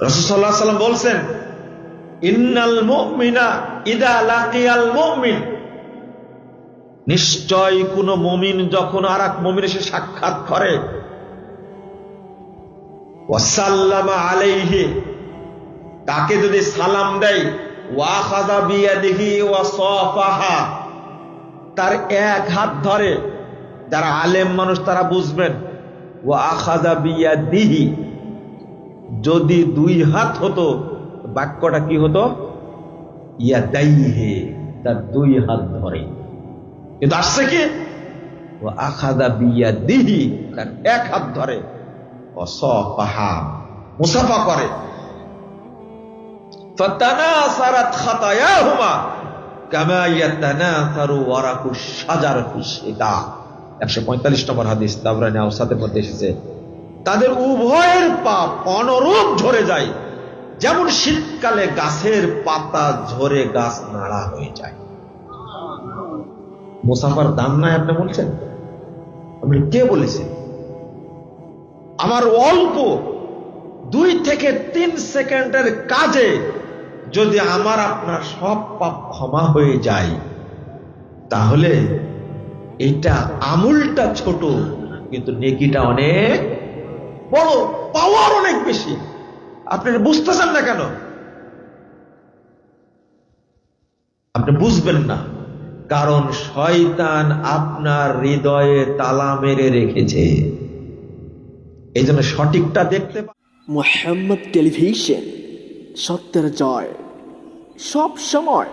রসুল্লাহ সাল্লাম বলছেন, ইন্নাল ইদা লাকিয়াল নিশ্চয় কোন মমিন যখন আর এক মমিন এসে সাক্ষাৎ করে আলাইহি, তাকে যদি সালাম দেয় ওয়াখাদা বিয়াদিহি ওয়া সাফাহা, তার এক হাত ধরে, যারা আলেম মানুষ তারা বুঝবেন ওয়া আখাদা বিয়াদিহি যদি দুই হাত হতো, বাক্যটা কি হতো? ইয়া দাইহে, তার দুই হাত ধরে। কিন্তু আসছে কি? ও আখাদা বিয়া দিহি তার এক হাত ধরে। অসফাহা মুসাফা করে। শিদা। 145 নম্বর হাদিস তাবরানি আওসাতের মধ্যে এসেছে। তাদের উভয়ের পাপ অনরূপ ঝরে যায়। যেমন শীতকালে গাছের পাতা ঝরে গাছ নাড়া হয়ে যায়। মুসাফার দাম নাই আপনি বলছেন? আপনি কে বলেছেন? আমার অল্প দুই থেকে তিন সেকেন্ডের কাজে যদি আমার আপনার সব পাপ ক্ষমা হয়ে যায়, তাহলে এটা আমুলটা ছোট, কিন্তু নেকিটা অনেক বড় পাওয়ার অনেক বেশি। আপনি বুঝতেছেন না কেন? আপনি বুঝবেন না, কারণ শয়তান আপনার হৃদয়ে তালা মেরে রেখেছে। এই জন্য সঠিকটা দেখতে মোহাম্মদ টেলিভিশন, সত্যের জয়, সব সময়।